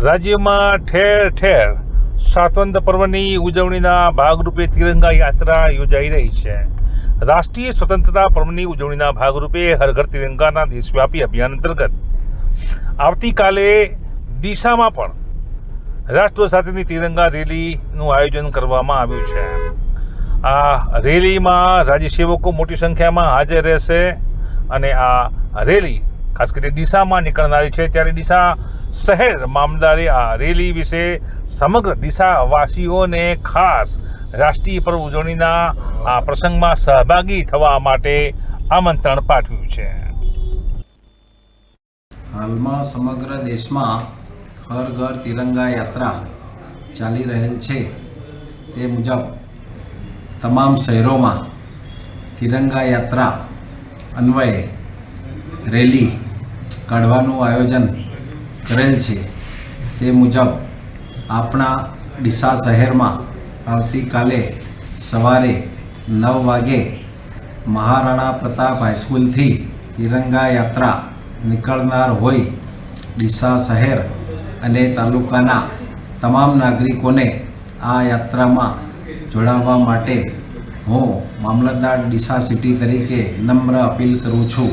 રાજ્યમાં ઠેર ઠેર સ્વાતંત્ર્ય પર્વની ઉજવણીના ભાગરૂપે તિરંગા યાત્રા યોજાઈ રહી છે. રાષ્ટ્રીય સ્વતંત્રતા પર્વની ઉજવણીના ભાગરૂપે હર ઘર તિરંગાના દેશવ્યાપી અભિયાન અંતર્ગત આવતીકાલે ડીસામાં પણ રાષ્ટ્ર સાથેની તિરંગા રેલીનું આયોજન કરવામાં આવ્યું છે. આ રેલીમાં રાજ્યસેવકો મોટી સંખ્યામાં હાજર રહેશે અને આ રેલી ખાસ કરીને ડીસામાં નીકળનારી છે. ત્યારે ડીસા શહેર મામદારી આ રેલી વિશે સમગ્ર ડીસાવાસીઓને ખાસ રાષ્ટ્રીય પર્વ ઉજવણીના આ પ્રસંગમાં સહભાગી થવા માટે આમંત્રણ પાઠવ્યું છે. હાલમાં સમગ્ર દેશમાં હર ઘર તિરંગા યાત્રા ચાલી રહેલ છે. તે મુજબ તમામ શહેરોમાં તિરંગા યાત્રા અન્વયે રેલી કાઢવાનું આયોજન કરેલ છે. તે મુજબ આપણા ડીસા શહેરમાં આવતીકાલે સવારે નવ વાગે મહારાણા પ્રતાપ હાઈસ્કૂલથી તિરંગા યાત્રા નીકળનાર હોય ડીસા શહેર અને તાલુકાના તમામ નાગરિકોને આ યાત્રામાં જોડાવવા માટે હું મામલતદાર ડીસા સિટી તરીકે નમ્ર અપીલ કરું છું.